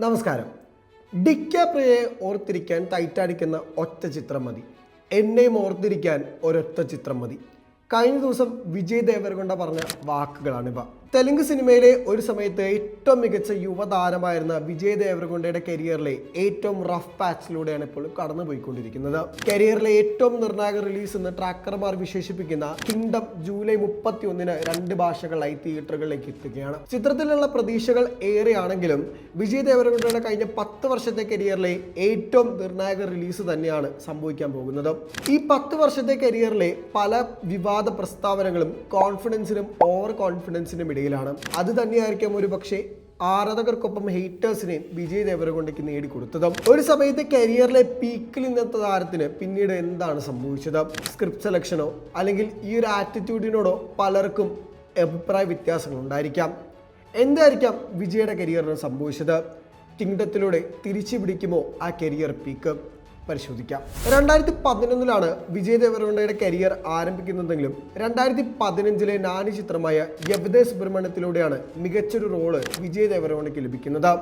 നമസ്കാരം. ഡിക്കാപ്രിയെ ഓർത്തിരിക്കാൻ ടൈറ്റാനിക്കുന്ന ഒറ്റ ചിത്രം മതി. എന്നെയും ഓർത്തിരിക്കാൻ ഒരൊറ്റ ചിത്രം മതി. കഴിഞ്ഞ ദിവസം വിജയ് ദേവരകൊണ്ട പറഞ്ഞ വാക്കുകളാണിവ. തെലുങ്ക് സിനിമയിലെ ഒരു സമയത്ത് ഏറ്റവും മികച്ച യുവതാരമായിരുന്ന വിജയ് ദേവരകൊണ്ടയുടെ കരിയറിലെ ഏറ്റവും റഫ് പാച്ചിലൂടെയാണ് ഇപ്പോൾ കടന്നുപോയിക്കൊണ്ടിരിക്കുന്നത്. കരിയറിലെ ഏറ്റവും നിർണായക റിലീസ് എന്ന് ട്രാക്കർമാർ വിശേഷിപ്പിക്കുന്ന കിങ്ഡം ജൂലൈ മുപ്പത്തി ഒന്നിന് രണ്ട് ഭാഷകളായി തിയേറ്ററുകളിലേക്ക് എത്തുകയാണ്. ചിത്രത്തിലുള്ള പ്രതീക്ഷകൾ ഏറെയാണെങ്കിലും വിജയ് ദേവരകൊണ്ടയുടെ കഴിഞ്ഞ പത്ത് വർഷത്തെ കരിയറിലെ ഏറ്റവും നിർണായക റിലീസ് തന്നെയാണ് സംഭവിക്കാൻ പോകുന്നത്. ഈ പത്ത് വർഷത്തെ കരിയറിലെ പല വിവാദ പ്രസ്താവനകളും കോൺഫിഡൻസിനും ഓവർ കോൺഫിഡൻസിനും ഇടയിലാണ്. അത് തന്നെയായിരിക്കും ഒരു പക്ഷേ ആരാധകർക്കൊപ്പം ഹേറ്റേഴ്സിനെയും വിജയ് ദേവരകൊണ്ടയ്ക്ക് നേടിക്കൊടുത്തത്. ഒരു സമയത്ത് കരിയറിലെ പീക്കിൽ ഇന്നത്തെ താരത്തിന് പിന്നീട് എന്താണ് സംഭവിച്ചത്? സ്ക്രിപ്റ്റ് സെലക്ഷനോ അല്ലെങ്കിൽ ഈ ഒരു ആറ്റിറ്റ്യൂഡിനോടോ പലർക്കും അഭിപ്രായ വ്യത്യാസങ്ങൾ ഉണ്ടായിരിക്കാം. എന്തായിരിക്കാം വിജയുടെ കരിയറിന് സംഭവിച്ചത്? കിങ്ഡത്തിലൂടെ തിരിച്ചു പിടിക്കുമോ ആ കരിയർ പീക്ക് പരിശോധിക്കാം. രണ്ടായിരത്തി പതിനൊന്നിലാണ് വിജയ് ദേവരകൊണ്ടയുടെ കരിയർ ആരംഭിക്കുന്നതെങ്കിലും രണ്ടായിരത്തി പതിനഞ്ചിലെ നാനി ചിത്രമായ യബ്ദേ സുബ്രഹ്മണ്യത്തിലൂടെയാണ് മികച്ചൊരു റോൾ വിജയ് ദേവരകൊണ്ടയ്ക്ക് ലഭിക്കുന്നത്.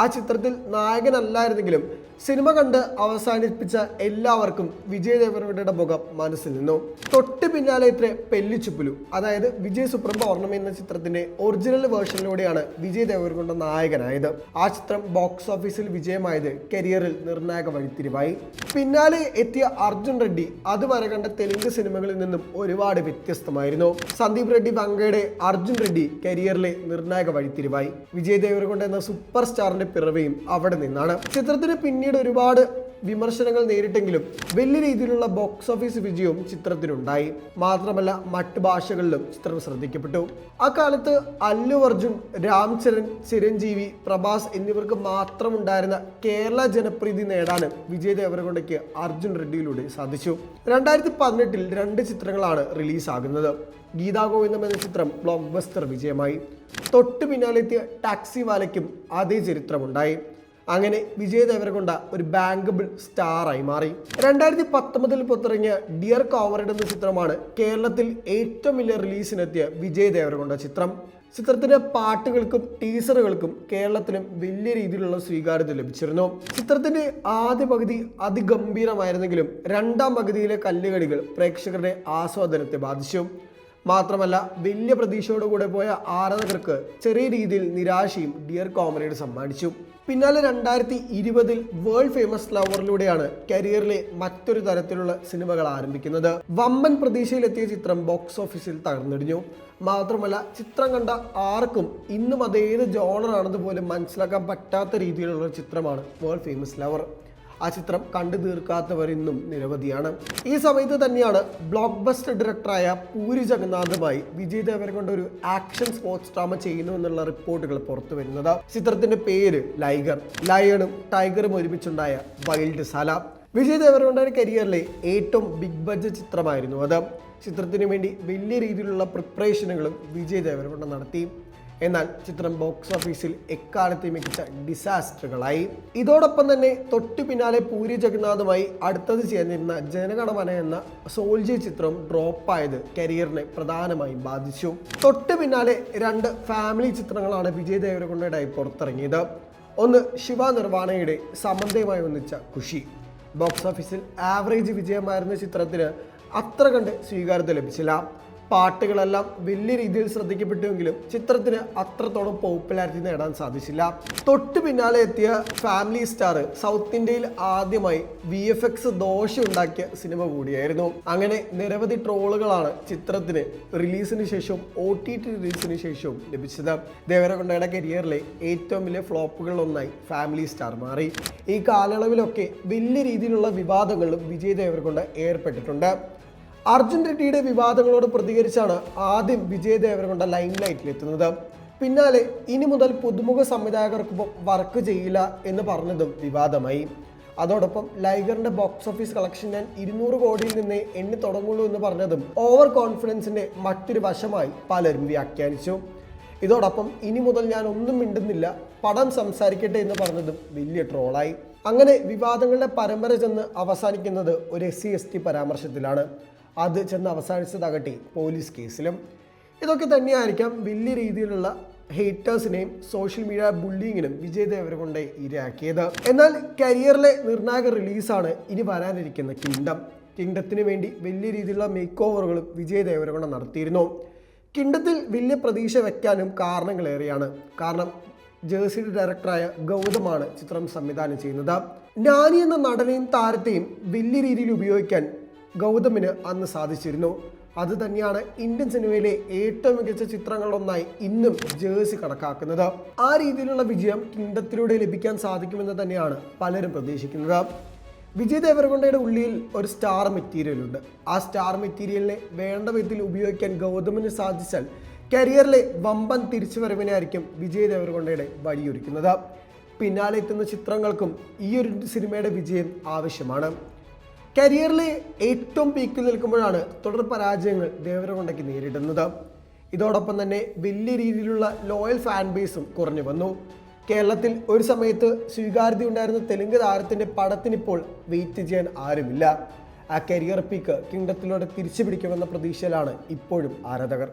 ആ ചിത്രത്തിൽ നായകനല്ലായിരുന്നെങ്കിലും സിനിമ കണ്ട് അവസാനിപ്പിച്ച എല്ലാവർക്കും വിജയ് ദേവരകൊണ്ടയുടെ മുഖം മനസ്സിൽ നിന്നു. തൊട്ട് പിന്നാലെ ഇത്ര പെല്ലിച്ചുപ്പുലു അതായത് വിജയ് സുപ്രഭ ഓർണം എന്ന ചിത്രത്തിന്റെ ഒറിജിനൽ വേർഷനിലൂടെയാണ് വിജയ് ദേവരകൊണ്ട നായകനായത്. ആ ചിത്രം ബോക്സ് ഓഫീസിൽ വിജയമായത് കരിയറിൽ നിർണായക വഴിത്തിരിവായി. പിന്നാലെ എത്തിയ അർജുൻ റെഡ്ഡി അതുവരെ കണ്ട തെലുങ്ക് സിനിമകളിൽ നിന്നും ഒരുപാട് വ്യത്യസ്തമായിരുന്നു. സന്ദീപ് റെഡ്ഡി ബംഗയുടെ അർജുൻ റെഡ്ഡി കരിയറിലെ നിർണായക വഴിത്തിരിവായി. വിജയ് ദേവരകൊണ്ട എന്ന സൂപ്പർ സ്റ്റാറിന്റെ പിറവിയും അവിടെ നിന്നാണ്. ചിത്രത്തിന് പിന്നീട് ഒരുപാട് വിമർശനങ്ങൾ നേരിട്ടെങ്കിലും വലിയ രീതിയിലുള്ള ബോക്സ് ഓഫീസ് വിജയവും ചിത്രത്തിനുണ്ടായി. മാത്രമല്ല മറ്റ് ഭാഷകളിലും ചിത്രം ശ്രദ്ധിക്കപ്പെട്ടു. അക്കാലത്ത് അല്ലു അർജുൻ രാം ചരൺ ചിരഞ്ജീവി പ്രഭാസ് എന്നിവർക്ക് മാത്രമുണ്ടായിരുന്ന കേരള ജനപ്രീതി നേടാനും വിജയ് ദേവരകൊണ്ടയ്ക്ക് അർജുൻ റെഡ്ഡിയിലൂടെ സാധിച്ചു. രണ്ടായിരത്തി പതിനെട്ടിൽ രണ്ട് ചിത്രങ്ങളാണ് റിലീസാകുന്നത്. ഗീതാ ഗോവിന്ദം എന്ന ചിത്രം ബ്ലോക്ക് ബസ്റ്റർ വിജയമായി. തൊട്ടു പിന്നാലെത്തിയ ടാക്സി വാലയ്ക്കും അതേ ചരിത്രമുണ്ടായി. അങ്ങനെ വിജയ് ദേവരകൊണ്ട ഒരു ബാങ്കബിൾ സ്റ്റാറായി മാറി. രണ്ടായിരത്തി പത്തൊമ്പതിൽ പുറത്തിറങ്ങിയ ഡിയർ കോവറഡ് എന്ന ചിത്രമാണ് കേരളത്തിൽ ഏറ്റവും വലിയ റിലീസിനെത്തിയ വിജയ് ദേവരകൊണ്ട ചിത്രം. ചിത്രത്തിന്റെ പാട്ടുകൾക്കും ടീസറുകൾക്കും കേരളത്തിലും വലിയ രീതിയിലുള്ള സ്വീകാര്യത ലഭിച്ചിരുന്നു. ചിത്രത്തിന്റെ ആദ്യ പകുതി അതിഗംഭീരമായിരുന്നെങ്കിലും രണ്ടാം പകുതിയിലെ കല്ലുകടികൾ പ്രേക്ഷകരുടെ ആസ്വാദനത്തെ ബാധിച്ചു. മാത്രമല്ല വലിയ പ്രതീക്ഷയോടുകൂടെ പോയ ആരാധകർക്ക് ചെറിയ രീതിയിൽ നിരാശയും ഡിയർ കോമറേഡ് സമ്മാനിച്ചു. പിന്നാലെ രണ്ടായിരത്തി ഇരുപതിൽ വേൾഡ് ഫേമസ് ലവറിലൂടെയാണ് കരിയറിലെ മറ്റൊരു തരത്തിലുള്ള സിനിമകൾ ആരംഭിക്കുന്നത്. വമ്പൻ പ്രതീക്ഷയിലെത്തിയ ചിത്രം ബോക്സ് ഓഫീസിൽ തകർന്നിടിഞ്ഞു. മാത്രമല്ല ചിത്രം കണ്ട ആർക്കും ഇന്നും അതേത് ജോണറാണെന്ന് പോലും മനസ്സിലാക്കാൻ പറ്റാത്ത രീതിയിലുള്ള ചിത്രമാണ് വേൾഡ് ഫേമസ് ലവർ ആ ചിത്രം കണ്ടു തീർക്കാത്തവരിന്നും നിരവധിയാണ്. ഈ സമയത്ത് തന്നെയാണ് ബ്ലോക്ക് ബസ്റ്റർ ഡയറക്ടറായ പൂരി ജഗന്നാഥുമായി വിജയ് ദേവരകൊണ്ട് ഒരു ആക്ഷൻ സ്പോർട്സ് ഡ്രാമ ചെയ്യുന്നു എന്നുള്ള റിപ്പോർട്ടുകൾ പുറത്തു വരുന്നത്. ചിത്രത്തിന്റെ പേര് ലൈഗർ. ലയണും ടൈഗറും ഒരുമിച്ചുണ്ടായ വൈൽഡ് സല. വിജയ് ദേവരകൊണ്ടയുടെ കരിയറിലെ ഏറ്റവും ബിഗ് ബഡ്ജറ്റ് ചിത്രമായിരുന്നു അത്. ചിത്രത്തിന് വേണ്ടി വലിയ രീതിയിലുള്ള പ്രിപ്പറേഷനുകളും വിജയ് ദേവരകൊണ്ട നടത്തി. എന്നാൽ ചിത്രം ബോക്സ് ഓഫീസിൽ എക്കാലത്തെ മികച്ച ഡിസാസ്റ്ററുകളായി ഇതോടൊപ്പം തന്നെ തൊട്ടു പിന്നാലെ പൂരി ജഗന്നാഥുമായി അടുത്തത് ചേർന്നിരുന്ന ജനഗണമന എന്ന സോൾജി ചിത്രം ഡ്രോപ്പായത് കരിയറിനെ പ്രധാനമായും ബാധിച്ചു. തൊട്ടു പിന്നാലെ രണ്ട് ഫാമിലി ചിത്രങ്ങളാണ് വിജയ് ദേവരകൊണ്ടയുടെ പുറത്തിറങ്ങിയത്. ഒന്ന് ശിവ നിർവാണയുടെ സമന്തയുമായി ഒന്നിച്ച ഖുഷി ബോക്സ് ഓഫീസിൽ ആവറേജ് വിജയമായിരുന്ന ചിത്രത്തിന് അത്ര കണ്ട് സ്വീകാര്യത ലഭിച്ചില്ല. പാട്ടുകളെല്ലാം വലിയ രീതിയിൽ ശ്രദ്ധിക്കപ്പെട്ടുവെങ്കിലും ചിത്രത്തിന് അത്രത്തോളം പോപ്പുലാരിറ്റി നേടാൻ സാധിച്ചില്ല. തൊട്ടു പിന്നാലെ എത്തിയ ഫാമിലി സ്റ്റാർ സൗത്ത് ഇന്ത്യയിൽ ആദ്യമായി വി എഫ് എക്സ് ദോശ ഉണ്ടാക്കിയ സിനിമ കൂടിയായിരുന്നു. അങ്ങനെ നിരവധി ട്രോളുകളാണ് ചിത്രത്തിന് റിലീസിന് ശേഷവും ഒ ടി ടി റിലീസിന് ശേഷവും ലഭിച്ചത്. ദേവരകൊണ്ടയുടെ കരിയറിലെ ഏറ്റവും വലിയ ഫ്ലോപ്പുകളിലൊന്നായി ഫാമിലി സ്റ്റാർ മാറി. ഈ കാലയളവിലൊക്കെ വലിയ രീതിയിലുള്ള വിവാദങ്ങളും വിജയ് ദേവരകൊണ്ട ഏർപ്പെട്ടിട്ടുണ്ട്. അർജുൻ റെഡ്ഡിയുടെ വിവാദങ്ങളോട് പ്രതികരിച്ചാണ് ആദ്യം വിജയ് ദേവരകൊണ്ട ലൈം ലൈറ്റിലെത്തുന്നത് പിന്നാലെ ഇനി മുതൽ പുതുമുഖ സംവിധായകർക്കൊപ്പം വർക്ക് ചെയ്യില്ല എന്ന് പറഞ്ഞതും വിവാദമായി. അതോടൊപ്പം ലൈഗറിന്റെ ബോക്സ് ഓഫീസ് കളക്ഷൻ ഞാൻ ഇരുന്നൂറ് കോടിയിൽ നിന്ന് എണ്ണി തുടങ്ങുള്ളൂ എന്ന് പറഞ്ഞതും ഓവർ കോൺഫിഡൻസിന്റെ മറ്റൊരു വശമായി പലരും വ്യാഖ്യാനിച്ചു. ഇതോടൊപ്പം ഇനി മുതൽ ഞാൻ ഒന്നും മിണ്ടുന്നില്ല പടം സംസാരിക്കട്ടെ എന്ന് പറഞ്ഞതും വലിയ ട്രോളായി അങ്ങനെ വിവാദങ്ങളുടെ പരമ്പര ചെന്ന് അവസാനിക്കുന്നത് ഒരു എസ് സി എസ് ടി പരാമർശത്തിലാണ്. അത് ചെന്ന് അവസാനിച്ചതാകട്ടെ പോലീസ് കേസിലും. ഇതൊക്കെ തന്നെയായിരിക്കാം വലിയ രീതിയിലുള്ള ഹേറ്റേഴ്സിനെയും സോഷ്യൽ മീഡിയ ബുള്ളിങ്ങിനും വിജയദേവരെ കൊണ്ട് ഇരയാക്കിയത്. എന്നാൽ കരിയറിലെ നിർണായക റിലീസാണ് ഇനി വരാനിരിക്കുന്ന കിങ്ഡം. കിങ്ഡത്തിന് വേണ്ടി വലിയ രീതിയിലുള്ള മേക്ക് ഓവറുകളും വിജയ് ദേവരകൊണ്ട നടത്തിയിരുന്നു. കിണ്ടത്തിൽ വലിയ പ്രതീക്ഷ വയ്ക്കാനും കാരണങ്ങളേറെയാണ്. കാരണം ജേഴ്സിയുടെ ഡയറക്ടറായ ഗൗതമാണ് ചിത്രം സംവിധാനം ചെയ്യുന്നത്. നാനി എന്ന നടനെയും താരത്തെയും വലിയ രീതിയിൽ ഉപയോഗിക്കാൻ ഗൗതമിന് അന്ന് സാധിച്ചിരുന്നു. അത് തന്നെയാണ് ഇന്ത്യൻ സിനിമയിലെ ഏറ്റവും മികച്ച ചിത്രങ്ങളിലൊന്നായി ഇന്നും ജേഴ്സി കണക്കാക്കുന്നത്. ആ രീതിയിലുള്ള വിജയം കിണ്ടത്തിലൂടെ ലഭിക്കാൻ സാധിക്കുമെന്ന് തന്നെയാണ് പലരും പ്രതീക്ഷിക്കുന്നത്. വിജയ് ദേവരകൊണ്ടയുടെ ഉള്ളിൽ ഒരു സ്റ്റാർ മെറ്റീരിയൽ ഉണ്ട്. ആ സ്റ്റാർ മെറ്റീരിയലിനെ വേണ്ട വിധത്തിൽ ഉപയോഗിക്കാൻ ഗൗതമിന് സാധിച്ചാൽ കരിയറിലെ വമ്പൻ തിരിച്ചുവരവിനായിരിക്കും വിജയ് ദേവരകൊണ്ടയുടെ വഴിയൊരുക്കുന്നത്. പിന്നാലെ എത്തുന്ന ചിത്രങ്ങൾക്കും ഈ ഒരു സിനിമയുടെ വിജയം ആവശ്യമാണ്. കരിയറിലെ ഏറ്റവും പീക്കിൽ നിൽക്കുമ്പോഴാണ് തുടർ പരാജയങ്ങൾ ദേവരകൊണ്ടയ്ക്ക് നേരിടുന്നത്. ഇതോടൊപ്പം തന്നെ വലിയ രീതിയിലുള്ള ലോയൽ ഫാൻ ബേസും കുറഞ്ഞു വന്നു. കേരളത്തിൽ ഒരു സമയത്ത് സ്വീകാര്യത ഉണ്ടായിരുന്ന തെലുങ്ക് താരത്തിന്റെ പടത്തിനിപ്പോൾ വെയിറ്റ് ചെയ്യാൻ ആരുമില്ല. ആ കരിയർ പീക്ക് കിങ്ഡത്തിലൂടെ തിരിച്ചു പിടിക്കുമെന്ന പ്രതീക്ഷയിലാണ് ഇപ്പോഴും ആരാധകർ.